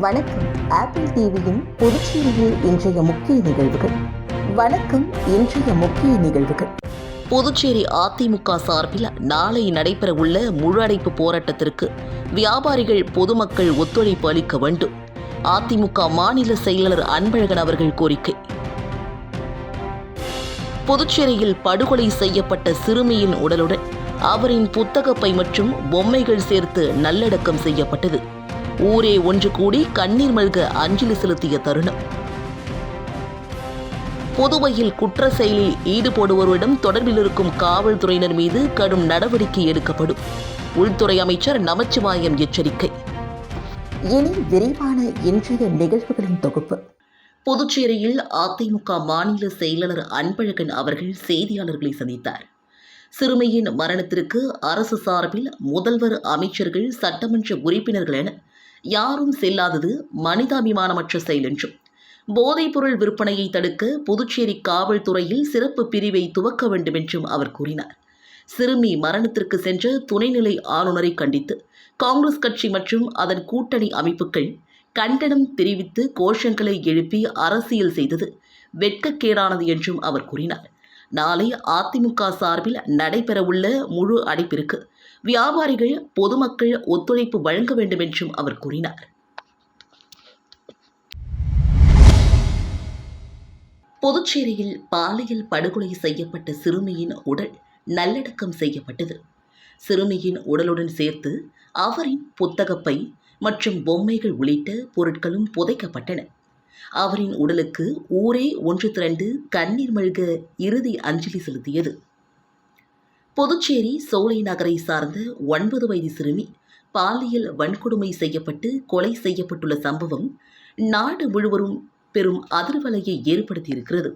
வணக்கம். ஆப்பிள் டிவியின் புதுச்சேரியில் இன்றைய முக்கிய நிகழ்வுகள். வணக்கம் இன்றைய முக்கிய நிகழ்வுகள். புதுச்சேரி அதிமுக சார்பில் நாளை நடைபெறவுள்ள முழு அடைப்பு போராட்டத்திற்கு வியாபாரிகள் பொதுமக்கள் ஒத்துழைப்பு அளிக்க வேண்டும். அதிமுக மாநில செயலாளர் அன்பழகன் அவர்கள் கோரிக்கை. புதுச்சேரியில் படுகொலை செய்யப்பட்ட சிறுமியின் உடலுடன் அவரின் புத்தகப்பை மற்றும் பொம்மைகள் சேர்த்து நல்லடக்கம் செய்யப்பட்டது. ஊரே ஒன்று கூடி கண்ணீர் மல்க அஞ்சலி செலுத்திய தருணம். புதுவையில் குற்ற செயலில் ஈடுபடுவோரிடம் தொடர்பில் இருக்கும் காவல்துறையினர் மீது கடும் நடவடிக்கை எடுக்கப்படும். உள்துறை அமைச்சர் நமச்சிவாயம் எச்சரிக்கை. இனி விரைவான இன்றைய நிகழ்வுகளின் தொகுப்பு. புதுச்சேரியில் அதிமுக மாநில செயலாளர் அன்பழகன் அவர்கள் செய்தியாளர்களை சந்தித்தார். சிறுமியின் மரணத்திற்கு அரசு சார்பில் முதல்வர் அமைச்சர்கள் சட்டமன்ற உறுப்பினர்கள் என யாரும் செல்லாதது மனிதாபிமானமற்ற செயல் என்றும். போதைப்பொருள் விற்பனையை தடுக்க புதுச்சேரி காவல்துறையில் சிறப்பு பிரிவை துவக்க வேண்டும் என்றும் அவர் கூறினார். சிறுமி மரணத்திற்கு சென்ற துணைநிலை ஆளுநரை கண்டித்து காங்கிரஸ் கட்சி மற்றும் அதன் கூட்டணி அமைப்புகள் கண்டனம் தெரிவித்து கோஷங்களை எழுப்பி அரசியல் செய்தது வெட்கக்கேடானது என்றும் அவர் கூறினார். நாளை அதிமுக சார்பில் நடைபெறவுள்ள முழு அடைப்பிற்கு வியாபாரிகள் பொதுமக்கள் ஒத்துழைப்பு வழங்க வேண்டும் என்றும் அவர் கூறினார். புதுச்சேரியில் பாலியல் படுகொலை செய்யப்பட்ட சிறுமியின் உடல் நல்லடக்கம் செய்யப்பட்டது. சிறுமியின் உடலுடன் சேர்த்து அவரின் புத்தகப்பை மற்றும் பொம்மைகள் உள்ளிட்ட பொருட்களும் புதைக்கப்பட்டன. அவரின் உடலுக்கு ஊரே ஒன்று திரண்டு கண்ணீர் மல்க இறுதி அஞ்சலி செலுத்தியது. புதுச்சேரி சோலை நகரை சார்ந்த ஒன்பது வயது சிறுமி பாலியல் வன்கொடுமை செய்யப்பட்டு கொலை செய்யப்பட்டுள்ள சம்பவம் நாடு முழுவதும் பெரும் அதிர்வலையை ஏற்படுத்தியிருக்கிறது.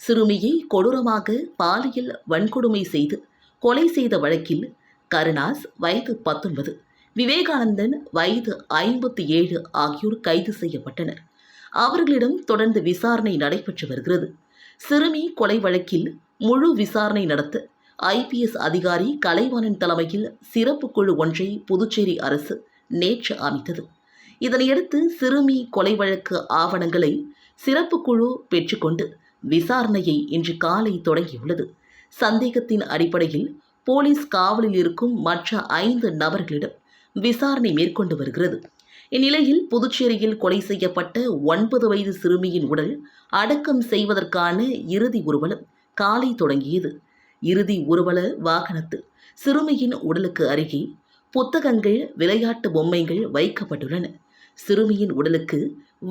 சிறுமியை கொடூரமாக பாலியல் வன்கொடுமை செய்து கொலை செய்த வழக்கில் கருணாஸ் வயது பத்தொன்பது விவேகானந்தன் வயது ஐம்பத்தி ஏழு ஆகியோர் கைது செய்யப்பட்டனர். அவர்களிடம் தொடர்ந்து விசாரணை நடைபெற்று வருகிறது. சிறுமி கொலை வழக்கில் முழு விசாரணை நடத்த ஐபிஎஸ் அதிகாரி கலைவாணன் தலைமையில் சிறப்பு குழு ஒன்றை புதுச்சேரி அரசு நேற்று அமைத்தது. இதனையடுத்து சிறுமி கொலை வழக்கு ஆவணங்களை சிறப்பு குழு பெற்றுக்கொண்டு விசாரணையை இன்று காலை தொடங்கியுள்ளது. சந்தேகத்தின் அடிப்படையில் போலீஸ் காவலில் இருக்கும் மற்ற ஐந்து நபர்களிடம் விசாரணை மேற்கொண்டு வருகிறது. இந்நிலையில் புதுச்சேரியில் கொலை செய்யப்பட்ட ஒன்பது வயது சிறுமியின் உடல் அடக்கம் செய்வதற்கான இறுதி ஊர்வலம் காலை தொடங்கியது. இறுதி ஊர்வல வாகனத்தில் சிறுமியின் உடலுக்கு அருகே புத்தகங்கள் விளையாட்டு பொம்மைகள் வைக்கப்பட்டுள்ளன. சிறுமியின் உடலுக்கு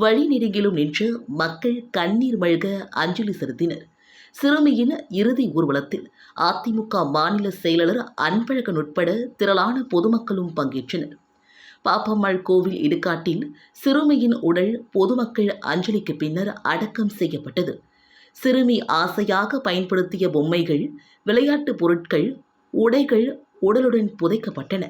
வழி நெடுங்கிலும் நின்று மக்கள் கண்ணீர் மழ்க அஞ்சலி செலுத்தினர். சிறுமியின் இறுதி ஊர்வலத்தில் அதிமுக மாநில செயலாளர் அன்பழகன் உட்பட திரளான பொதுமக்களும் பங்கேற்றனர். பாப்பம்மாள் கோவில் இடுகாட்டில் சிறுமியின் உடல் பொதுமக்கள் அஞ்சலிக்கு பின்னர் அடக்கம் செய்யப்பட்டது. சிறுமி ஆசையாக பயன்படுத்திய பொம்மைகள் விளையாட்டுப் பொருட்கள் உடைகள் உடலுடன் புதைக்கப்பட்டன.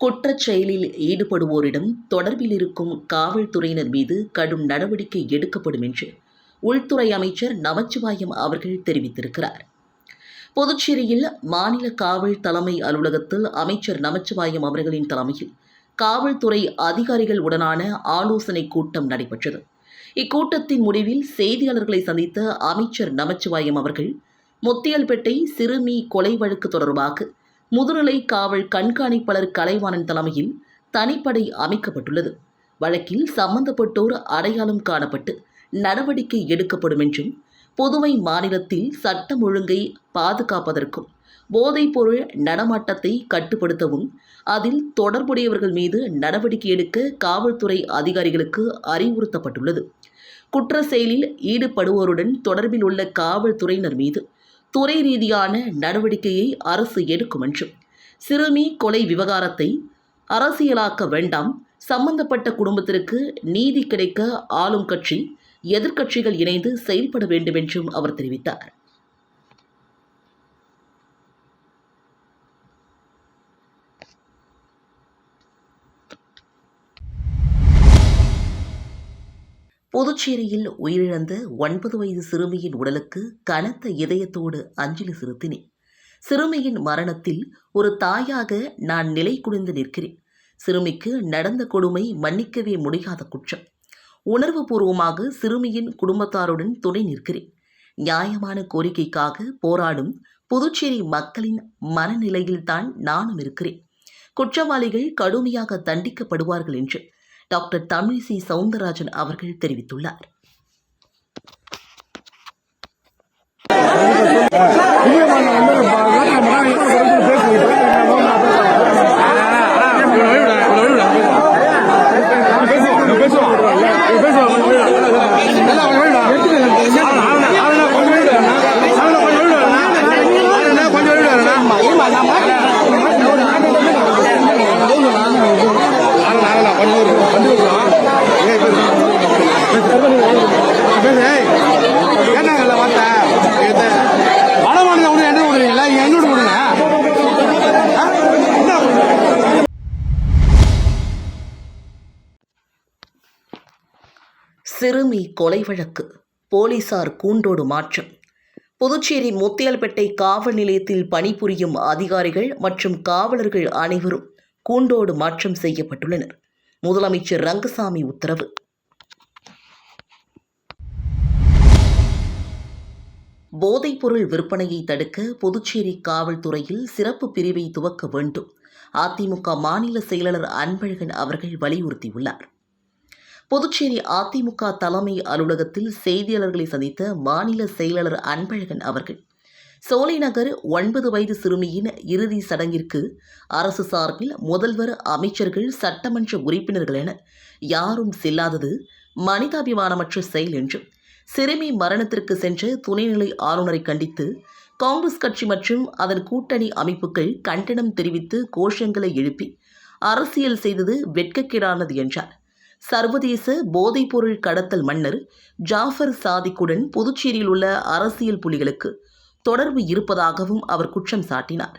குற்றச் செயலில் ஈடுபடுவோரிடம் தொடர்பில் இருக்கும் காவல்துறையினர் மீது கடும் நடவடிக்கை எடுக்கப்படும் என்று உள்துறை அமைச்சர் நமச்சிவாயம் அவர்கள் தெரிவித்திருக்கிறார். புதுச்சேரியில் மாநில காவல் தலைமை அலுவலகத்தில் அமைச்சர் நமச்சிவாயம் அவர்களின் தலைமையில் காவல்துறை அதிகாரிகள் உடனான ஆலோசனை கூட்டம் நடைபெற்றது. இக்கூட்டத்தின் முடிவில் செய்தியாளர்களை சந்தித்த அமைச்சர் நமச்சிவாயம் அவர்கள் முத்தியல்பேட்டை சிறுமி கொலை வழக்கு தொடர்பாக முதுநிலை காவல் கண்காணிப்பாளர் கலைவாணன் தலைமையில் தனிப்படை அமைக்கப்பட்டுள்ளது. வழக்கில் சம்பந்தப்பட்டோர் அடையாளம் காணப்பட்டு நடவடிக்கை எடுக்கப்படும் என்றும் புதுவை மாநிலத்தில் சட்டம் ஒழுங்கை பாதுகாப்பதற்கும் போதைப்பொருள் நடமாட்டத்தை கட்டுப்படுத்தவும் அதில் தொடர்புடையவர்கள் மீது நடவடிக்கை எடுக்க காவல்துறை அதிகாரிகளுக்கு அறிவுறுத்தப்பட்டுள்ளது. குற்ற செயலில் ஈடுபடுவோருடன் தொடர்பில் உள்ள காவல்துறையினர் மீது துறை ரீதியான நடவடிக்கையை அரசு எடுக்கும் என்றும் சிறுமி கொலை விவகாரத்தை அரசியலாக்க வேண்டாம் சம்பந்தப்பட்ட குடும்பத்திற்கு நீதி கிடைக்க ஆளும் கட்சி எதிர்க்கட்சிகள் இணைந்து செயல்பட வேண்டும் என்றும் அவர் தெரிவித்தார். புதுச்சேரியில் உயிரிழந்த ஒன்பது வயது சிறுமியின் உடலுக்கு கனத்த இதயத்தோடு அஞ்சலி செலுத்தினேன். சிறுமியின் மரணத்தில் ஒரு தாயாக நான் நிலை குடிந்து நிற்கிறேன். சிறுமிக்கு நடந்த கொடுமை மன்னிக்கவே முடியாத குற்றம். உணர்வுபூர்வமாக சிறுமியின் குடும்பத்தாருடன் துணை நிற்கிறேன். நியாயமான கோரிக்கைக்காக போராடும் புதுச்சேரி மக்களின் மனநிலையில்தான் நானும் இருக்கிறேன். குற்றவாளிகள் கடுமையாக தண்டிக்கப்படுவார்கள் என்று டாக்டர் தமிழிசை சவுந்தரராஜன் அவர்கள் தெரிவித்துள்ளார். சிறுமி கொலை வழக்கு. போலீசார் கூண்டோடு மாற்றம். புதுச்சேரி முத்தியால்பேட்டை காவல் நிலையத்தில் பணிபுரியும் அதிகாரிகள் மற்றும் காவலர்கள் அனைவரும் கூண்டோடு மாற்றம் செய்யப்பட்டுள்ளனர். முதலமைச்சர் ரங்கசாமி உத்தரவு. போதைப்பொருள் விற்பனையை தடுக்க புதுச்சேரி காவல்துறையில் சிறப்பு பிரிவை துவக்க வேண்டும். அதிமுக மாநில செயலாளர் அன்பழகன் அவர்கள் வலியுறுத்தியுள்ளார். புதுச்சேரி அதிமுக தலைமை அலுவலகத்தில் செய்தியாளர்களை சந்தித்த மாநில செயலாளர் அன்பழகன் அவர்கள் சோலைநகர் ஒன்பது வயது சிறுமியின் இறுதி சடங்கிற்கு அரசு சார்பில் முதல்வர் அமைச்சர்கள் சட்டமன்ற உறுப்பினர்கள் என யாரும் செல்லாதது மனிதாபிமானமற்ற செயல் என்றும் சிறுமி மரணத்திற்கு சென்ற துணைநிலை ஆளுநரை கண்டித்து காங்கிரஸ் கட்சி மற்றும் அதன் கூட்டணி அமைப்புகள் கண்டனம் தெரிவித்து கோஷங்களை எழுப்பி அரசியல் செய்தது வெட்கக்கேடானது என்றார். சர்வதேச போதைப்பொருள் கடத்தல் மன்னர் ஜாஃபர் சாதிக்குடன் புதுச்சேரியில் உள்ள அரசியல் புலிகளுக்கு தொடர்பு இருப்பதாகவும் அவர் குற்றம் சாட்டினார்.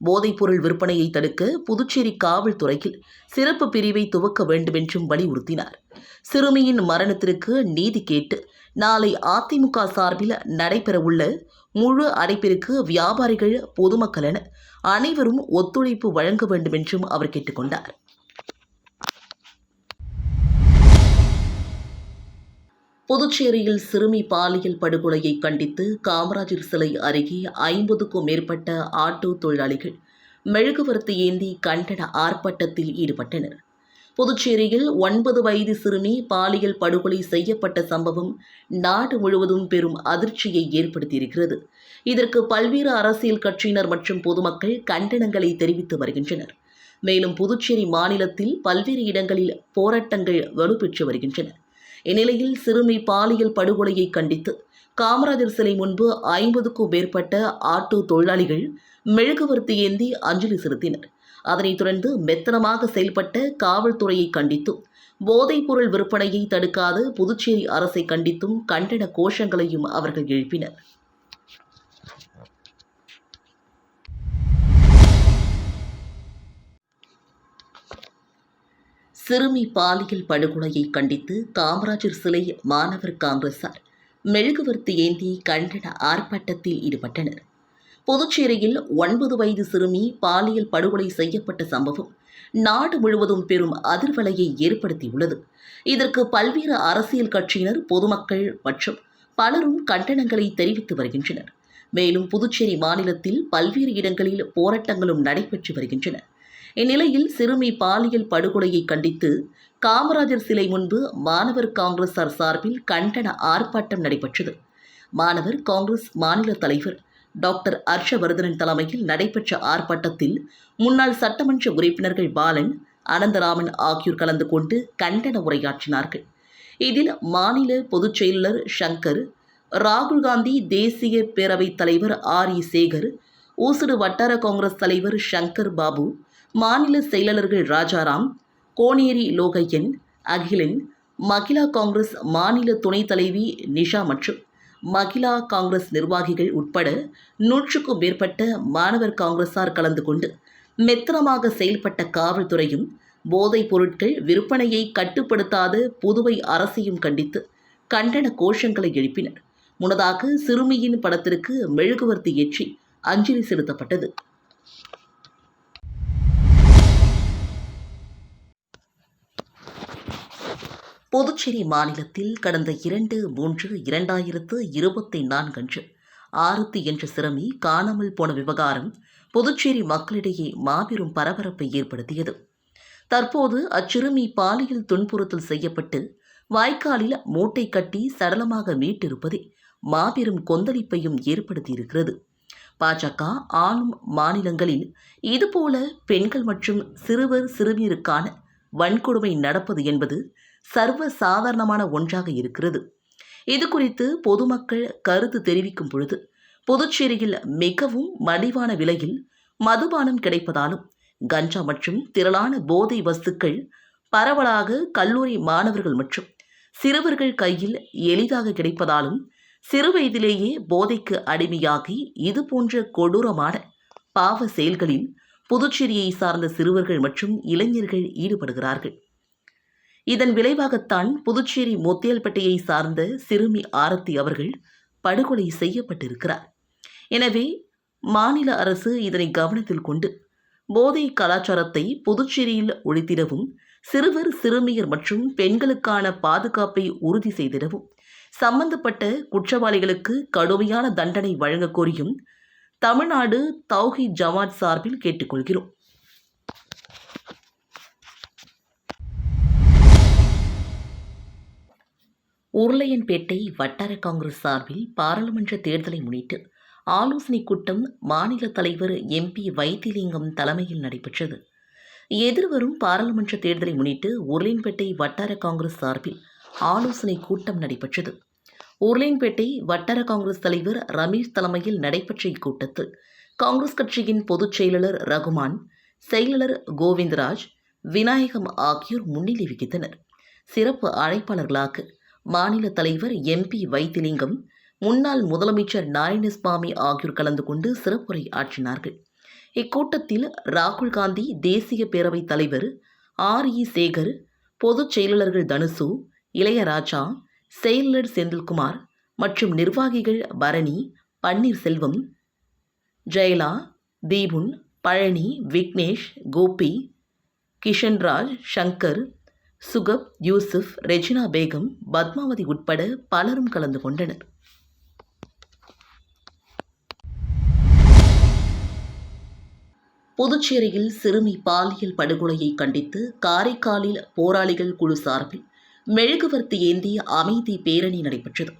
போதைப்பொருள் விற்பனையை தடுக்க புதுச்சேரி காவல்துறையில் சிறப்பு பிரிவை துவக்க வேண்டுமென்றும் வலியுறுத்தினார். சிறுமியின் மரணத்திற்கு நீதி கேட்டு நாளை அதிமுக சார்பில் நடைபெறவுள்ள முழு அடைப்பிற்கு வியாபாரிகள் பொதுமக்கள் என அனைவரும் ஒத்துழைப்பு வழங்க வேண்டுமென்றும் அவர் கேட்டுக்கொண்டார். புதுச்சேரியில் சிறுமி பாலியல் படுகொலையை கண்டித்து காமராஜர் சிலை அருகே ஐம்பதுக்கும் மேற்பட்ட ஆட்டோ தொழிலாளிகள் மெழுகுவர்த்தி ஏந்தி கண்டன ஆர்ப்பாட்டத்தில் ஈடுபட்டனர். புதுச்சேரியில் ஒன்பது வயது சிறுமி பாலியல் படுகொலை செய்யப்பட்ட சம்பவம் நாடு முழுவதும் பெரும் அதிர்ச்சியை ஏற்படுத்தியிருக்கிறது. இதற்கு பல்வேறு அரசியல் கட்சியினர் மற்றும் பொதுமக்கள் கண்டனங்களை தெரிவித்து வருகின்றனர். மேலும் புதுச்சேரி மாநிலத்தில் பல்வேறு இடங்களில் போராட்டங்கள் வலுப்பெற்று வருகின்றன. இந்நிலையில் சிறுமி பாலியல் படுகொலையை கண்டித்து காமராஜர் சிலை முன்பு ஐம்பதுக்கும் மேற்பட்ட ஆட்டோ தொழிலாளிகள் மெழுகுவர்த்தி ஏந்தி அஞ்சலி செலுத்தினர். அதனைத் தொடர்ந்து மெத்தனமாக செயல்பட்ட காவல்துறையை கண்டித்தும் போதைப்பொருள் விற்பனையை தடுக்காத புதுச்சேரி அரசை கண்டித்தும் கண்டன கோஷங்களையும் அவர்கள் எழுப்பினர். சிறுமி பாலியல் படுகொலையை கண்டித்து காமராஜர் சிலை மாணவர் காங்கிரசார் மெழுகுவர்த்தி ஏந்தி கண்டன ஆர்ப்பாட்டத்தில் ஈடுபட்டனர். புதுச்சேரியில் ஒன்பது வயது சிறுமி பாலியல் படுகொலை செய்யப்பட்ட சம்பவம் நாடு முழுவதும் பெரும் அதிர்வலையை ஏற்படுத்தியுள்ளது. இதற்கு பல்வேறு அரசியல் கட்சியினர் பொதுமக்கள் மற்றும் பலரும் கண்டனங்களை தெரிவித்து வருகின்றனர். மேலும் புதுச்சேரி மாநிலத்தில் பல்வேறு இடங்களில் போராட்டங்களும் நடைபெற்று வருகின்றன. இந்நிலையில் சிறுமி பாலியல் படுகொலையை கண்டித்து காமராஜர் சிலை முன்பு மாணவர் காங்கிரசார் சார்பில் கண்டன ஆர்ப்பாட்டம் நடைபெற்றது. மாணவர் காங்கிரஸ் மாநில தலைவர் டாக்டர் ஹர்ஷவர்தனன் தலைமையில் நடைபெற்ற ஆர்ப்பாட்டத்தில் முன்னாள் சட்டமன்ற உறுப்பினர்கள் பாலன் அனந்தராமன் ஆகியோர் கலந்து கொண்டு கண்டன உரையாற்றினார்கள். இதில் மாநில பொதுச் செயலர் சங்கர் ராகுல் காந்தி தேசிய பேரவைத் தலைவர் ஆர் இ சேகர் ஊசுடு வட்டார காங்கிரஸ் தலைவர் சங்கர் பாபு மாநில செயலாளர்கள் ராஜாராம் கோனேரி லோகையன் அகிலன் மகிழா காங்கிரஸ் மாநில துணைத் தலைவி நிஷா மற்றும் மகிழா காங்கிரஸ் நிர்வாகிகள் உட்பட நூற்றுக்கும் மேற்பட்ட மாணவர் காங்கிரசார் கலந்து கொண்டு மெத்தனமாக செயல்பட்ட காவல்துறையும் போதைப் பொருட்கள் விற்பனையை கட்டுப்படுத்தாத புதுவை அரசையும் கண்டித்து கண்டன கோஷங்களை எழுப்பினர். முன்னதாக சிறுமியின் படத்திற்கு மெழுகுவர்த்தி ஏற்றி அஞ்சலி செலுத்தப்பட்டது. புதுச்சேரி மாநிலத்தில் கடந்த இரண்டு மூன்று இரண்டாயிரத்து இருபத்தி நான்கன்று ஆரத்தி என்ற சிறுமி காணாமல் போன விவகாரம் புதுச்சேரி மக்களிடையே மாபெரும் பரபரப்பை ஏற்படுத்தியது. தற்போது அச்சிறுமி பாலியல் துன்புறுத்தல் செய்யப்பட்டு வாய்க்காலில் மூட்டை கட்டி சடலமாக மீட்டிருப்பதே மாபெரும் கொந்தளிப்பையும் ஏற்படுத்தியிருக்கிறது. பாஜக ஆளும் மாநிலங்களில் இதுபோல பெண்கள் மற்றும் சிறுவர் சிறுமியருக்கான வன்கொடுமை நடப்பது என்பது சர்வ சாதாரணமான ஒன்றாக இருக்கிறது. இது குறித்து பொதுமக்கள் கருத்து தெரிவிக்கும் பொழுது புதுச்சேரியில் மிகவும் மலிவான விலையில் மதுபானம் கிடைப்பதாலும் கஞ்சா மற்றும் திரளான போதை வஸ்துக்கள் பரவலாக கல்லூரி மாணவர்கள் மற்றும் சிறுவர்கள் கையில் எளிதாக கிடைப்பதாலும் சிறுவயதிலேயே போதைக்கு அடிமையாகி இது போன்ற கொடூரமான பாவ செயல்களில் புதுச்சேரியை சார்ந்த சிறுவர்கள் மற்றும் இளைஞர்கள் ஈடுபடுகிறார்கள். இதன் விளைவாகத்தான் புதுச்சேரி மொத்தியல்பட்டியை சார்ந்த சிறுமி ஆரத்தி அவர்கள் படுகொலை செய்யப்பட்டிருக்கிறார். எனவே மாநில அரசு இதனை கவனத்தில் கொண்டு போதை கலாச்சாரத்தை புதுச்சேரியில் ஒழித்திடவும் சிறுவர் சிறுமியர் மற்றும் பெண்களுக்கான பாதுகாப்பை உறுதி செய்திடவும் சம்பந்தப்பட்ட குற்றவாளிகளுக்கு கடுமையான தண்டனை வழங்க கோரியும் தமிழ்நாடு தௌஹி ஜமாத் சார்பில் கேட்டுக்கொள்கிறோம். உருளையன்பேட்டை வட்டார காங்கிரஸ் சார்பில் பாராளுமன்ற தேர்தலை முன்னிட்டு ஆலோசனை கூட்டம் மாநில தலைவர் எம்பி வைத்திலிங்கம் தலைமையில் நடைபெற்றது. எதிர்வரும் பாராளுமன்ற தேர்தலை முன்னிட்டு உருளையன்பேட்டை வட்டார காங்கிரஸ் சார்பில் ஆலோசனை கூட்டம் நடைபெற்றது. உருளையன்பேட்டை வட்டார காங்கிரஸ் தலைவர் ரமேஷ் தலைமையில் நடைபெற்ற இக்கூட்டத்தில் காங்கிரஸ் கட்சியின் பொதுச் செயலாளர் ரகுமான் செயலாளர் கோவிந்தராஜ் விநாயகம் ஆகியோர் முன்னிலை வகித்தனர். சிறப்பு அழைப்பாளர்களாக மாநில தலைவர் எம்பி வைத்திலிங்கம் முன்னாள் முதலமைச்சர் நாராயணசுவாமி ஆகியோர் கலந்து கொண்டு சிறப்புரை ஆற்றினார்கள். இக்கூட்டத்தில் ராகுல் காந்தி தேசிய பேரவைத் தலைவர் ஆர் இ சேகர் பொதுச் செயலாளர்கள் தனுசு இளையராஜா செயலர் செந்தில்குமார் மற்றும் நிர்வாகிகள் பரணி பன்னீர்செல்வம் ஜெயலா தீபுன் பழனி விக்னேஷ் கோபி கிஷன்ராஜ் சங்கர் சுகப் யூசுப் ரெஜினா பேகம் பத்மாவதி உட்பட பலரும் கலந்து கொண்டனர். புதுச்சேரியில் சிறுமி பாலியல் படுகொலையை கண்டித்து காரைக்காலில் போராளிகள் குழு சார்பில் மெழுகுவர்த்தி ஏந்தி அமைதி பேரணி நடைபெற்றது.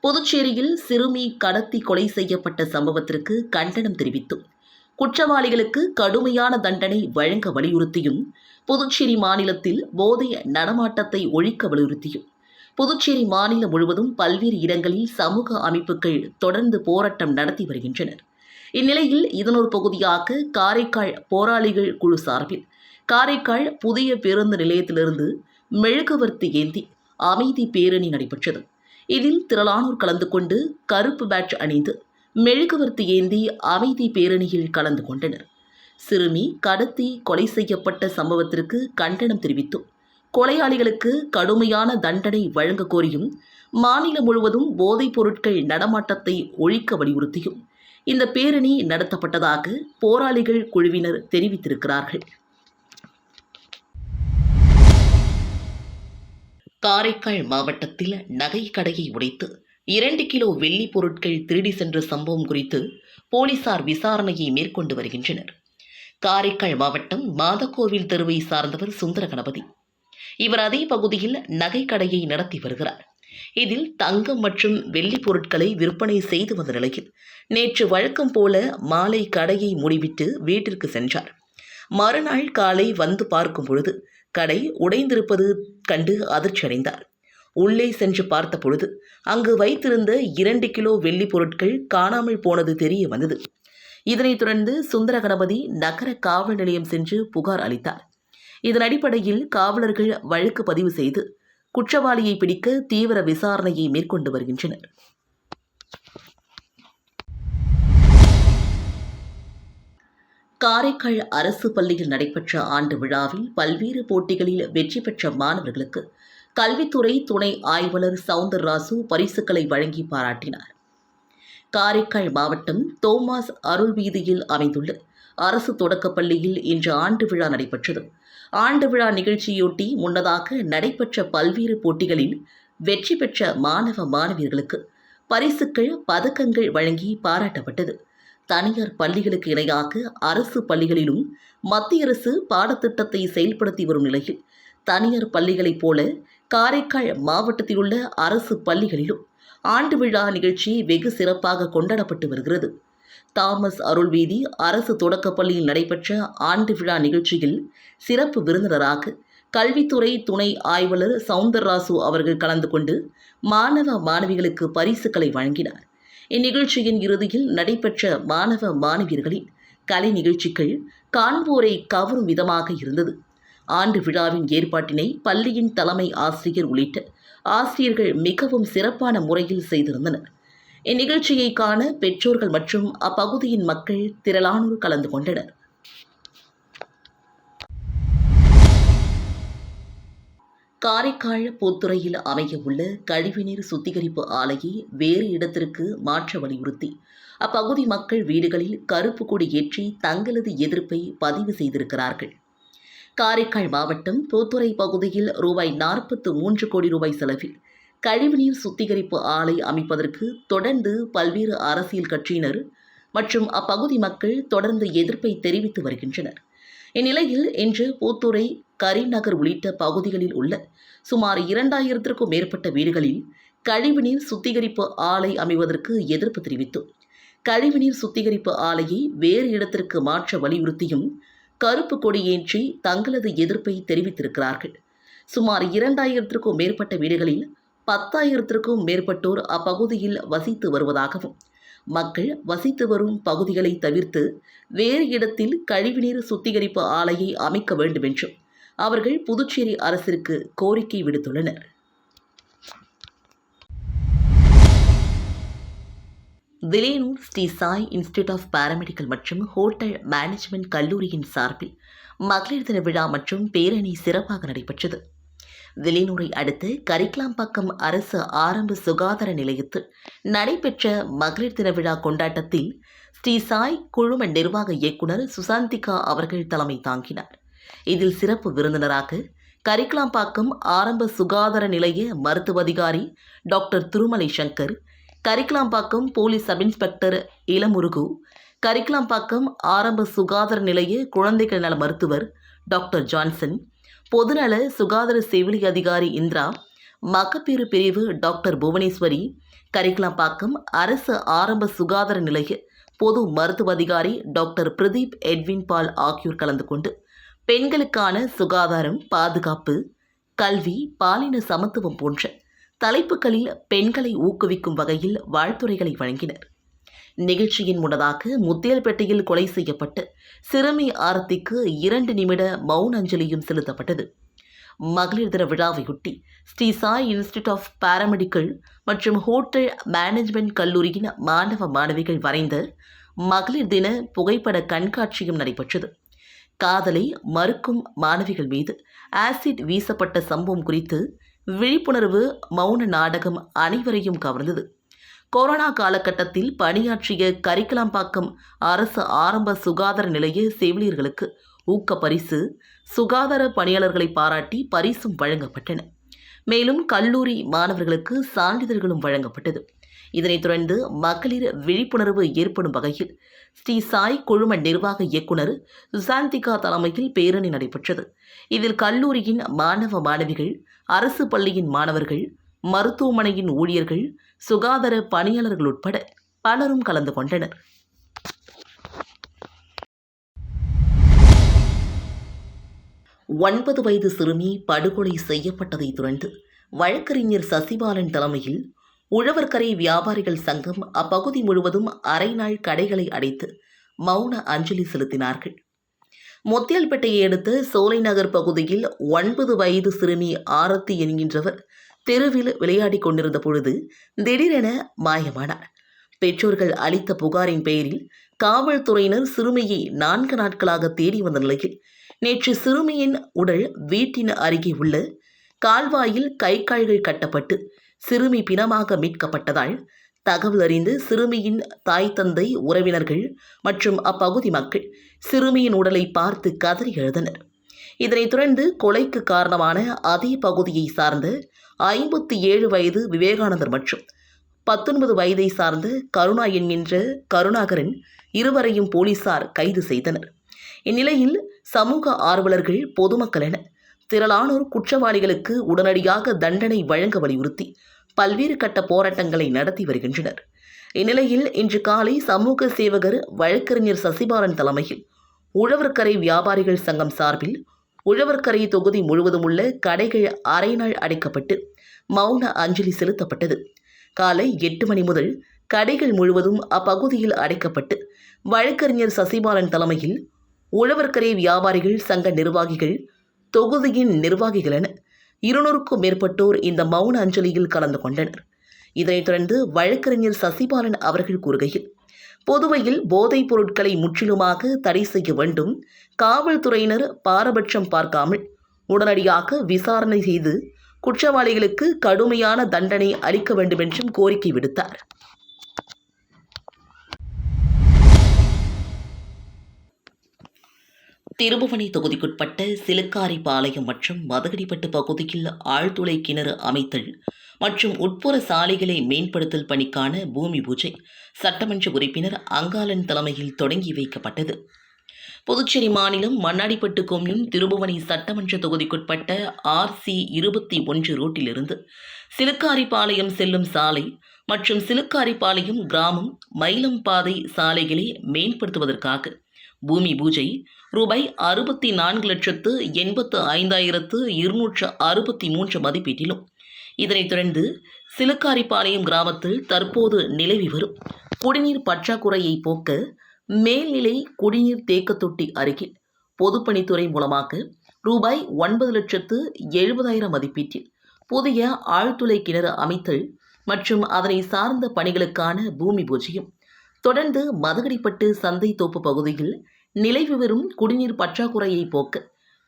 புதுச்சேரியில் சிறுமி கடத்தி கொலை செய்யப்பட்ட சம்பவத்திற்கு கண்டனம் தெரிவித்தும் குற்றவாளிகளுக்கு கடுமையான தண்டனை வழங்க வலியுறுத்தியும் புதுச்சேரி மாநிலத்தில் போதை நடமாட்டத்தை ஒழிக்க வலியுறுத்தியும் புதுச்சேரி மாநிலம் முழுவதும் பல்வேறு இடங்களில் சமூக அமைப்புகள் தொடர்ந்து போராட்டம் நடத்தி வருகின்றனர். இந்நிலையில் இதனொரு பகுதியாக காரைக்கால் போராளிகள் குழு சார்பில் காரைக்கால் புதிய பேருந்து நிலையத்திலிருந்து மெழுகுவர்த்தி ஏந்தி அமைதி பேரணி நடைபெற்றது. இதில் திரளானோர் கலந்து கொண்டு கருப்பு பேட்ச் அணிந்து மெழுகுவர்த்தி ஏந்தி அமைதி பேரணியில் கலந்து கொண்டனர். சிறுமி கடத்தி கொலை செய்யப்பட்ட சம்பவத்திற்கு கண்டனம் தெரிவித்தும் கொலையாளிகளுக்கு கடுமையான தண்டனை வழங்க கோரியும் மாநிலம் முழுவதும் போதைப் பொருட்கள் நடமாட்டத்தை ஒழிக்க வலியுறுத்தியும் இந்த பேரணி நடத்தப்பட்டதாக போராளிகள் குழுவினர் தெரிவித்திருக்கிறார்கள். காரைக்கால் மாவட்டத்தில் நகை கடையை உடைத்து இரண்டு கிலோ வெள்ளி பொருட்கள் திருடி சென்ற சம்பவம் குறித்து போலீசார் விசாரணையை மேற்கொண்டு வருகின்றனர். காரைக்கால் மாவட்டம் மாதக்கோவில் தெருவை சார்ந்தவர் சுந்தர கணபதி இவர் அதே பகுதியில் நகை கடையை நடத்தி வருகிறார். இதில் தங்கம் மற்றும் வெள்ளி பொருட்களை விற்பனை செய்து வந்த நிலையில் நேற்று வழக்கம் போல மாலை கடையை மூடிவிட்டு வீட்டிற்கு சென்றார். மறுநாள் காலை வந்து பார்க்கும் பொழுது கடை உடைந்திருப்பது கண்டு அதிர்ச்சியடைந்தார். உள்ளே சென்று பார்த்த பொழுது அங்கு வைத்திருந்த இரண்டு கிலோ வெள்ளி பொருட்கள் காணாமல் போனது தெரிய வந்தது. இதனைத் தொடர்ந்து சுந்தர கணபதி நகர காவல் நிலையம் சென்று புகார் அளித்தார். இதன் அடிப்படையில் காவலர்கள் வழக்கு பதிவு செய்து குற்றவாளியை பிடிக்க தீவிர விசாரணையை மேற்கொண்டு வருகின்றனர். காரைக்கால் அரசு பள்ளியில் நடைபெற்ற ஆண்டு விழாவில் பல்வேறு போட்டிகளில் வெற்றி பெற்ற மாணவர்களுக்கு கல்வித்துறை துணை ஆய்வாளர் சவுந்தரராசு பரிசுகளை வழங்கி பாராட்டினார். காரைக்கால் மாவட்டம் தோமாஸ் அருள் வீதியில் அமைந்துள்ள அரசு தொடக்கப் பள்ளியில் இன்று ஆண்டு விழா நடைபெற்றது. ஆண்டு விழா நிகழ்ச்சியொட்டி முன்னதாக நடைபெற்ற பல்வேறு போட்டிகளில் வெற்றி பெற்ற மாணவ மாணவியர்களுக்கு பரிசுகள் பதக்கங்கள் வழங்கி பாராட்டப்பட்டது. தனியார் பள்ளிகளுக்கு இணையாக அரசு பள்ளிகளிலும் மத்திய அரசு பாடத்திட்டத்தை செயல்படுத்தி வரும் நிலையில் தனியார் பள்ளிகளைப் போல காரைக்கால் மாவட்டத்தில் உள்ள அரசு பள்ளிகளிலும் ஆண்டு விழா நிகழ்ச்சி வெகு சிறப்பாக கொண்டாடப்பட்டு வருகிறது. தாமஸ் அருள்வீதி அரசு தொடக்கப்பள்ளியில் நடைபெற்ற ஆண்டு விழா நிகழ்ச்சியில் சிறப்பு விருந்தினராக கல்வித்துறை துணை ஆய்வாளர் சவுந்தரராசு அவர்கள் கலந்து கொண்டு மாணவ மாணவிகளுக்கு பரிசுகளை வழங்கினார். இந்நிகழ்ச்சியின் இறுதியில் நடைபெற்ற மாணவ மாணவியர்களின் கலை நிகழ்ச்சிகள் காண்போரை கவரும் விதமாக இருந்தது. ஆண்டு விழாவின் ஏற்பாட்டினை பள்ளியின் தலைமை ஆசிரியர் உள்ளிட்ட ஆசிரியர்கள் மிகவும் சிறப்பான முறையில் செய்திருந்தனர். இந்நிகழ்ச்சியை காண பெற்றோர்கள் மற்றும் அப்பகுதியின் மக்கள் திரளானோர் கலந்து கொண்டனர். காரைக்கால் பூத்துறையில் அமையவுள்ள கழிவுநீர் சுத்திகரிப்பு ஆலையை வேறு இடத்திற்கு மாற்ற வலியுறுத்தி அப்பகுதி மக்கள் வீடுகளில் கருப்பு கொடி ஏற்றி தங்களது எதிர்ப்பை பதிவு செய்திருக்கிறார்கள். காரைக்கால் மாவட்டம் பூத்துறை பகுதியில் ரூபாய் நாற்பத்து மூன்று கோடி ரூபாய் செலவில் கழிவுநீர் சுத்திகரிப்பு ஆலை அமைப்பதற்கு தொடர்ந்து பல்வேறு அரசியல் கட்சியினர் மற்றும் அப்பகுதி மக்கள் தொடர்ந்து எதிர்ப்பை தெரிவித்து வருகின்றனர். இந்நிலையில் இன்று பூத்துறை கரிநகர் உள்ளிட்ட பகுதிகளில் உள்ள சுமார் இரண்டாயிரத்திற்கும் மேற்பட்ட வீடுகளில் கழிவுநீர் சுத்திகரிப்பு ஆலை அமைவதற்கு எதிர்ப்பு தெரிவித்தும் கழிவுநீர் சுத்திகரிப்பு ஆலையை வேறு இடத்திற்கு மாற்ற வலியுறுத்தியும் கருப்பு கொடியேற்றி தங்களது எதிர்ப்பை தெரிவித்திருக்கிறார்கள். சுமார் இரண்டாயிரத்திற்கும் மேற்பட்ட வீடுகளில் பத்தாயிரத்திற்கும் மேற்பட்டோர் அப்பகுதியில் வசித்து வருவதாகவும் மக்கள் வசித்து வரும் பகுதிகளை தவிர்த்து வேறு இடத்தில் கழிவுநீர் சுத்திகரிப்பு ஆலையை அமைக்க வேண்டும் என்றும் அவர்கள் புதுச்சேரி அரசிற்கு கோரிக்கை விடுத்துள்ளனர். Villianur Sri Sai institute of paramedical மற்றும் ஹோட்டல் மேனேஜ்மெண்ட் கல்லூரியின் சார்பில் மகளிர் தின விழா மற்றும் பேரணி சிறப்பாக நடைபெற்றது. விலையனூரை அடுத்து கரிக்லாம்பாக்கம் அரசு ஆரம்ப சுகாதார நிலையத்தில் நடைபெற்ற மகளிர் தின விழா கொண்டாட்டத்தில் ஸ்ரீ சாய் குழும நிர்வாக இயக்குனர் சுசாந்திகா அவர்கள் தலைமை தாங்கினார். இதில் சிறப்பு விருந்தினராக கரிக்கலாம்பாக்கம் ஆரம்ப சுகாதார நிலைய மருத்துவ அதிகாரி doctor Thirumalai Shankar Karikalambakkam police sub inspector Ilamurugu Karikalambakkam ஆரம்ப சுகாதார நிலைய குழந்தைகள் நல மருத்துவர் டாக்டர் ஜான்சன் பொதுநல சுகாதார செவிலி அதிகாரி இந்திரா மகப்பேறு பிரிவு டாக்டர் புவனேஸ்வரி கரிக்கலாம்பாக்கம் அரசு ஆரம்ப சுகாதார நிலைய பொது மருத்துவ அதிகாரி டாக்டர் பிரதீப் எட்வின் பால் ஆகியோர் கலந்து கொண்டு பெண்களுக்கான சுகாதாரம் பாதுகாப்பு கல்வி பாலின சமத்துவம் போன்ற தலைப்புகளில் பெண்களை ஊக்குவிக்கும் வகையில் வாழ்த்துரைகளை வழங்கினர். நிகழ்ச்சியின் முன்னதாக முத்தியல்பேட்டையில் கொலை செய்யப்பட்டு சிறுமி ஆரத்திக்கு இரண்டு நிமிட மௌன அஞ்சலியும் செலுத்தப்பட்டது. மகளிர் தின விழாவையொட்டி Sri Sai institute of paramedical மற்றும் ஹோட்டல் மேனேஜ்மெண்ட் கல்லூரியின் மாணவ மாணவிகள் வரைந்த மகளிர் தின புகைப்பட கண்காட்சியும் நடைபெற்றது. காதலை மறுக்கும் மாணவிகள் மீது ஆசிட் வீசப்பட்ட சம்பவம் குறித்து விழிப்புணர்வு மௌன நாடகம் அனைவரையும் கவர்ந்தது. கொரோனா காலகட்டத்தில் பணியாற்றிய கரிக்கலாம்பாக்கம் அரசு ஆரம்ப சுகாதார நிலைய செவிலியர்களுக்கு ஊக்க பரிசு சுகாதார பணியாளர்களை பாராட்டி பரிசும் வழங்கப்பட்டன. மேலும் கல்லூரி மாணவர்களுக்கு சான்றிதழ்களும் வழங்கப்பட்டது. இதனைத் தொடர்ந்து மகளிர் விழிப்புணர்வு ஏற்படும் வகையில் ஸ்ரீ சாய் குழும நிர்வாக இயக்குனர் சுசாந்திகா தலைமையில் பேரணி நடைபெற்றது. இதில் கல்லூரியின் மாணவ மாணவிகள் அரசு பள்ளியின் மாணவர்கள் மருத்துவமனையின் ஊழியர்கள் சுகாதார பணியாளர்கள் உட்பட பலரும் கலந்து கொண்டனர். ஒன்பது வயது சிறுமி படுகொலை செய்யப்பட்டதைத் தொடர்ந்து வழக்கறிஞர் சசிபாலன் தலைமையில் உழவர்கரை வியாபாரிகள் சங்கம் அப்பகுதி முழுவதும் அரை நாள் கடைகளை அடைத்து மௌன அஞ்சலி செலுத்தினார்கள். மொத்தியல்பேட்டையை அடுத்த சோலை நகர் பகுதியில் ஒன்பது வயது சிறுமி ஆரத்தி என்கின்றவர் தெருவில் விளையாடிக் கொண்டிருந்த பொழுது திடீரென மாயமானார். பெற்றோர்கள் அளித்த புகாரின் பெயரில் காவல்துறையினர் சிறுமியை நான்கு நாட்களாக தேடி வந்த நிலையில் நேற்று சிறுமியின் உடல் வீட்டின் அருகே உள்ள கால்வாயில் கை கால்கள் கட்டப்பட்டு சிறுமி பிணமாக மீட்கப்பட்டதால் தகவல் அறிந்து சிறுமியின் தாய் தந்தை உறவினர்கள் மற்றும் அப்பகுதி மக்கள் சிறுமியின் உடலை பார்த்து கதறி எழுந்தனர். இதனைத் தொடர்ந்து கொலைக்கு காரணமான அதே பகுதியை சார்ந்த ஐம்பத்தி ஏழு வயது விவேகானந்தர் மற்றும் பத்தொன்பது வயதை சார்ந்த கருணா என்கின்ற கருணாகரன் இருவரையும் போலீசார் கைது செய்தனர். இந்நிலையில் சமூக ஆர்வலர்கள் பொதுமக்கள் என திரளானோர் குற்றவாளிகளுக்கு உடனடியாக தண்டனை வழங்க வலியுறுத்தி பல்வேறு கட்ட போராட்டங்களை நடத்தி வருகின்றனர். இந்நிலையில் இன்று காலை சமூக சேவகர் வழக்கறிஞர் சசிபாலன் தலைமையில் உழவர்கரை வியாபாரிகள் சங்கம் சார்பில் உழவர்கரை தொகுதி முழுவதும் உள்ள கடைகள் அரை நாள் அடைக்கப்பட்டு மௌன அஞ்சலி செலுத்தப்பட்டது. காலை எட்டு மணி முதல் கடைகள் முழுவதும் அப்பகுதியில் அடைக்கப்பட்டு வழக்கறிஞர் சசிபாலன் தலைமையில் உழவர்கரை வியாபாரிகள் சங்க நிர்வாகிகள் தொகுதியின் நிர்வாகிகள் என இருநூறுக்கும் மேற்பட்டோர் இந்த மௌன அஞ்சலியில் கலந்து கொண்டனர். இதனைத் தொடர்ந்து வழக்கறிஞர் சசிபாலன் அவர்கள் கூறுகையில் புதுவையில் போதைப் பொருட்களை முற்றிலுமாக தடை செய்ய வேண்டும். காவல்துறையினர் பாரபட்சம் பார்க்காமல் உடனடியாக விசாரணை செய்து குற்றவாளிகளுக்கு கடுமையான தண்டனை அளிக்க வேண்டும் என்றும் கோரிக்கை விடுத்தார். திருபுவனை தொகுதிக்குட்பட்ட சிலுக்காரிபாளையம் மற்றும் மதகடிப்பட்டு பகுதியில் ஆழ்துளை கிணறு அமைத்தல் மற்றும் உட்புற சாலைகளை மேம்படுத்தல் பணிக்கான பூமி பூஜை சட்டமன்ற உறுப்பினர் அங்காளன் தலைமையில் தொடங்கி வைக்கப்பட்டது. புதுச்சேரி மாநிலம் மண்ணாடிப்பட்டு கொம்யூன் திருபுவனை சட்டமன்ற தொகுதிக்குட்பட்ட ஆர்சி இருபத்தி ஒன்று ரோட்டிலிருந்து சிலுக்காரிபாளையம் செல்லும் சாலை மற்றும் சிலுக்காரிபாளையம் கிராமம் மயிலம்பாதை சாலைகளை மேம்படுத்துவதற்காக பூமி பூஜை. ரூபாய் அறுபத்தி நான்கு லட்சத்து எண்பத்து ஐந்தாயிரத்து இருநூற்று அறுபத்தி மூன்று மதிப்பீட்டிலும். இதனைத் தொடர்ந்து சிலுக்காரிப்பாளையம் கிராமத்தில் தற்போது நிலவி வரும். குடிநீர் பற்றாக்குறையை போக்க மேல்நிலை குடிநீர் தேக்க தொட்டி அருகில் பொதுப்பணித்துறை மூலமாக ரூபாய் ஒன்பது லட்சத்து எழுபதாயிரம் மதிப்பீட்டில் புதிய ஆழ்துளை கிணறு அமைத்தல் மற்றும் அதனை சார்ந்த பணிகளுக்கான பூமி பூஜையும். தொடர்ந்து மதகடிப்பட்டு சந்தை தோப்பு பகுதியில் நிலைவு வரும் குடிநீர் பற்றாக்குறையை போக்க.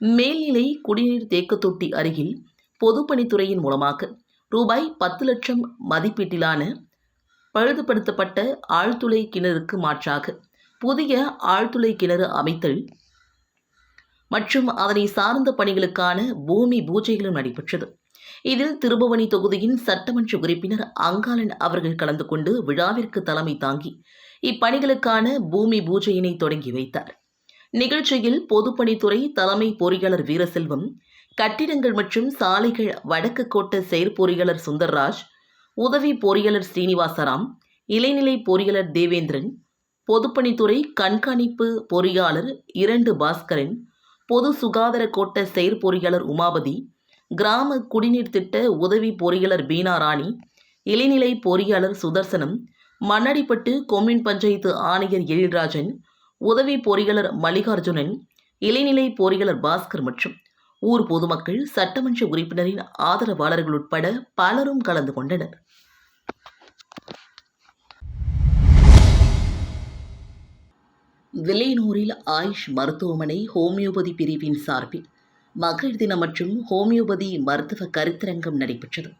மேல்நிலை குடிநீர் தேக்க தொட்டி அருகில் பொதுப்பணித்துறையின் மூலமாக ரூபாய் பத்து லட்சம் மதிப்பீட்டிலான பழுதுபடுத்தப்பட்ட ஆழ்துளை கிணறுக்கு மாற்றாக புதிய ஆழ்துளை கிணறு அமைத்தல் மற்றும் அதனை சார்ந்த பணிகளுக்கான பூமி பூஜைகளும் நடைபெற்றது. இதில் திருபுவனி தொகுதியின் சட்டமன்ற உறுப்பினர் அங்காளன் அவர்கள் கலந்து கொண்டு விழாவிற்கு தலைமை தாங்கி இப்பணிகளுக்கான பூமி பூஜையினை தொடங்கி வைத்தார். நிகழ்ச்சியில் பொதுப்பணித்துறை தலைமை பொறியாளர் வீரசெல்வம் கட்டிடங்கள் மற்றும் சாலைகள் வடக்கு கோட்ட செயற்பொறியாளர் சுந்தர்ராஜ் உதவி பொறியாளர் ஸ்ரீனிவாசராம் இளைநிலை பொறியாளர் தேவேந்திரன் பொதுப்பணித்துறை கண்காணிப்பு பொறியாளர் இரண்டு பாஸ்கரன் பொது சுகாதார கோட்ட செயற்பொறியாளர் உமாபதி கிராம குடிநீர் திட்ட உதவி பொறியாளர் பீனா ராணி இளைநிலை பொறியாளர் சுதர்சனம் மண்ணடிப்பட்டு கொம்யூன் பஞ்சாயத்து ஆணையர் எழில்ராஜன் உதவி பொறியாளர் மல்லிகார்ஜுனன் இளைநிலை பொறியாளர் பாஸ்கர் மற்றும் ஊர் பொதுமக்கள் சட்டமன்ற உறுப்பினரின் ஆதரவாளர்கள் உட்பட பலரும் கலந்து கொண்டனர். வில்லியனூரில் ஆயுஷ் மருத்துவமனை ஹோமியோபதி பிரிவின் சார்பில் மகளிர் தினம் மற்றும் ஹோமியோபதி மருத்துவ கருத்தரங்கம் நடைபெற்றது.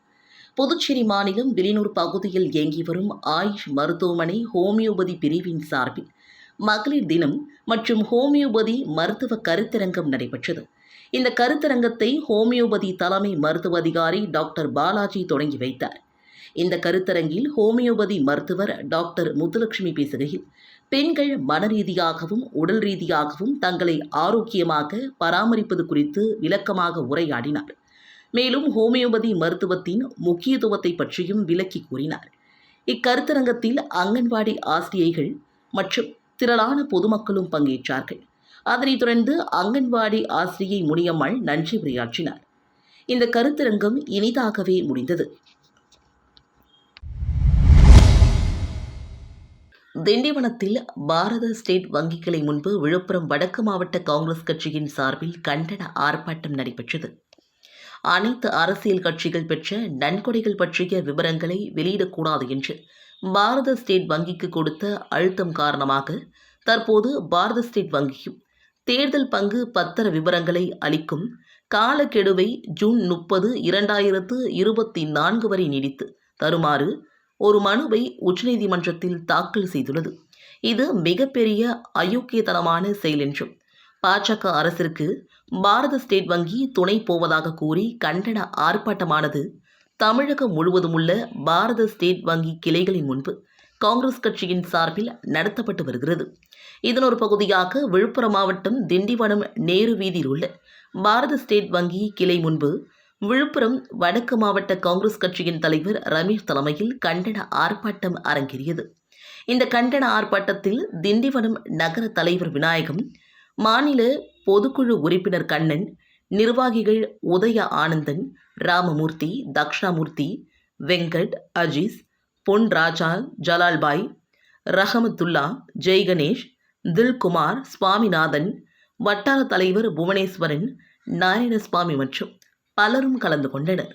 புதுச்சேரி மாநிலம் வில்லியனூர் பகுதியில் இயங்கி வரும் ஆயுஷ் மருத்துவமனை ஹோமியோபதி பிரிவின் சார்பில் மகளிர் தினம் மற்றும் ஹோமியோபதி மருத்துவ கருத்தரங்கம் நடைபெற்றது. இந்த கருத்தரங்கத்தை ஹோமியோபதி தலைமை மருத்துவ அதிகாரி டாக்டர் பாலாஜி தொடங்கி வைத்தார். இந்த கருத்தரங்கில் ஹோமியோபதி மருத்துவர் டாக்டர் முத்துலட்சுமி பேசுகையில் பெண்கள் மன ரீதியாகவும் உடல் ரீதியாகவும் தங்களை ஆரோக்கியமாக பராமரிப்பது குறித்து விளக்கமாக உரையாடினார். மேலும் ஹோமியோபதி மருத்துவத்தின் முக்கியத்துவத்தை பற்றியும் விளக்கி கூறினார். இக்கருத்தரங்கத்தில் அங்கன்வாடி ஆசிரியைகள் மற்றும் திரளான பொதுமக்களும் பங்கேற்றார்கள். அதனைத் தொடர்ந்து அங்கன்வாடி ஆசிரியை முனியம்மாள் நன்றி உரையாற்றினார். இந்த கருத்தரங்கம் இனிதாகவே முடிந்தது. திண்டிவனத்தில் பாரத ஸ்டேட் வங்கி கிளை முன்பு விழுப்புரம் வடக்கு மாவட்ட காங்கிரஸ் கட்சியின் சார்பில் கண்டன ஆர்ப்பாட்டம் நடைபெற்றது. அனைத்து அரசியல் கட்சிகள் பெற்ற நன்கொடைகள் பற்றிய விவரங்களை வெளியிடக்கூடாது என்று பாரத ஸ்டேட் வங்கிக்கு கொடுத்த அழுத்தம் காரணமாக தற்போது பாரத ஸ்டேட் வங்கியும் தேர்தல் பங்கு பத்திர விவரங்களை அளிக்கும் காலக்கெடுவை ஜூன் முப்பது இரண்டாயிரத்து இருபத்தி நான்கு வரை நீடித்து தருமாறு ஒரு மனுவை உச்சநீதிமன்றத்தில் தாக்கல் செய்துள்ளது. இது மிகப்பெரிய அயோக்கியத்தனமான செயல் என்றும் பாஜக அரசிற்கு பாரத ஸ்டேட் வங்கி துணை போவதாக கூறி கண்டன ஆர்ப்பாட்டமானது தமிழகம் முழுவதும் உள்ள பாரத ஸ்டேட் வங்கி கிளைகளின் முன்பு காங்கிரஸ் கட்சியின் சார்பில் நடத்தப்பட்டு வருகிறது. இதன் ஒரு பகுதியாக விழுப்புரம் மாவட்டம் திண்டிவனம் நேரு வீதியில் உள்ள பாரத ஸ்டேட் வங்கி கிளை முன்பு விழுப்புரம் வடக்கு மாவட்ட காங்கிரஸ் கட்சியின் தலைவர் ரமேஷ் தலைமையில் கண்டன ஆர்ப்பாட்டம் அரங்கேறியது. இந்த கண்டன ஆர்ப்பாட்டத்தில் திண்டிவனம் நகர தலைவர் விநாயகம் மாநில பொதுக்குழு உறுப்பினர் கண்ணன் நிர்வாகிகள் உதய ஆனந்தன் ராமமூர்த்தி தக்ஷணாமூர்த்தி வெங்கட் அஜீஸ் பொன் ராஜா ஜலால்பாய் ரஹமத்துல்லா ஜெய்கணேஷ் தில்குமார் சுவாமிநாதன் வட்டார தலைவர் புவனேஸ்வரன் நாராயணசுவாமி மற்றும் பலரும் கலந்து கொண்டனர்.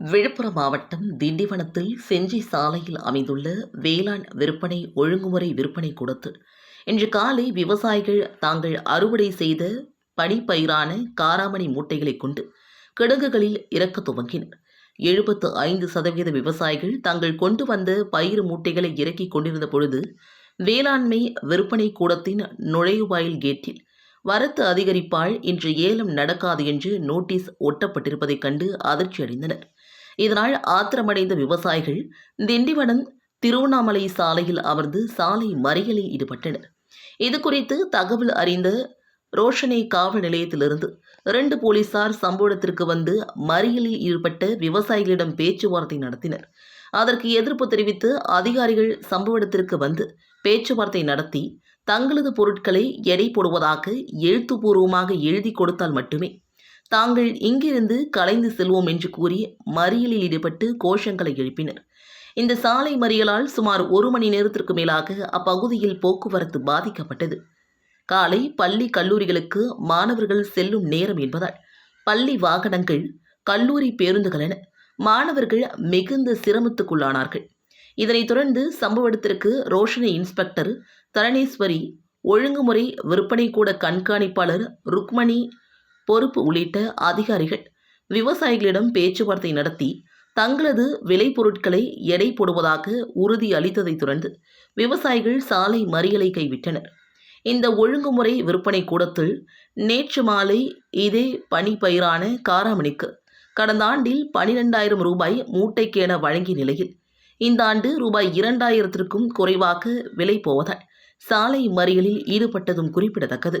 விழுப்புரம் மாவட்டம் திண்டிவனத்தில் செஞ்சி சாலையில் அமைந்துள்ள வேளாண் விற்பனை ஒழுங்குமுறை விற்பனை கூடத்தில் இன்று காலை விவசாயிகள் தாங்கள் அறுவடை செய்த பனிப்பயிரான காராமணி மூட்டைகளை கொண்டு கிடங்குகளில் இறக்க துவங்கினர். எழுபத்து ஐந்து சதவீத விவசாயிகள் தாங்கள் கொண்டு வந்த பயிர் மூட்டைகளை இறக்கிக் கொண்டிருந்த பொழுது வேளாண்மை விற்பனை கூடத்தின் நுழைவாயில் கேட்டில் வரத்து அதிகரிப்பால் இன்று ஏலம் நடக்காது என்று நோட்டீஸ் ஒட்டப்பட்டிருப்பதைக் கண்டு அதிர்ச்சியடைந்தனர். இதனால் ஆத்திரமடைந்த விவசாயிகள் திண்டிவனம் திருவண்ணாமலை சாலையில் அமர்ந்து சாலை மறியலில் ஈடுபட்டனர். இது குறித்து தகவல் அறிந்த ரோஷனை காவல் நிலையத்திலிருந்து இரண்டு போலீசார் சம்பவத்திற்கு வந்து மறியலில் ஈடுபட்ட விவசாயிகளிடம் பேச்சுவார்த்தை நடத்தினர். அதற்கு எதிர்ப்பு தெரிவித்து அதிகாரிகள் சம்பவ இடத்திற்கு வந்து பேச்சுவார்த்தை நடத்தி தங்களது பொருட்களை எடை போடுவதாக எழுத்துப்பூர்வமாக எழுதி கொடுத்தால் மட்டுமே தாங்கள் இங்கிருந்து கலைந்து செல்வோம் என்று கூறி மறியலில் ஈடுபட்டு கோஷங்களை எழுப்பினர். இந்த சாலை மறியலால் சுமார் ஒரு மணி நேரத்திற்கு மேலாக அப்பகுதியில் போக்குவரத்து பாதிக்கப்பட்டது. காலை பள்ளி கல்லூரிகளுக்கு மாணவர்கள் செல்லும் நேரம் என்பதால் பள்ளி வாகனங்கள் கல்லூரி பேருந்துகள் என மாணவர்கள் மிகுந்த சிரமத்துக்குள்ளானார்கள். இதனைத் தொடர்ந்து சம்பவ இடத்திற்கு ரோஷனி இன்ஸ்பெக்டர் தரணேஸ்வரி ஒழுங்குமுறை விற்பனை கூட கண்காணிப்பாளர் ருக்மணி பொறுப்பு உள்ளிட்ட அதிகாரிகள் விவசாயிகளிடம் பேச்சுவார்த்தை நடத்தி தங்களது விளைபொருட்களை எடை போடுவதாக உறுதி அளித்ததைத் தொடர்ந்து விவசாயிகள் சாலை மறியலை கைவிட்டனர். இந்த ஒழுங்குமுறை விற்பனை கூடத்தில் நேற்று மாலை இதே பனிப்பயிரான காராமணிக்கு கடந்த ஆண்டில் பனிரெண்டாயிரம் ரூபாய் மூட்டைக்கென வழங்கிய நிலையில் இந்த ஆண்டு ரூபாய் இரண்டாயிரத்திற்கும் குறைவாக விலை போவதால் சாலை மறியலில் ஈடுபட்டதும் குறிப்பிடத்தக்கது.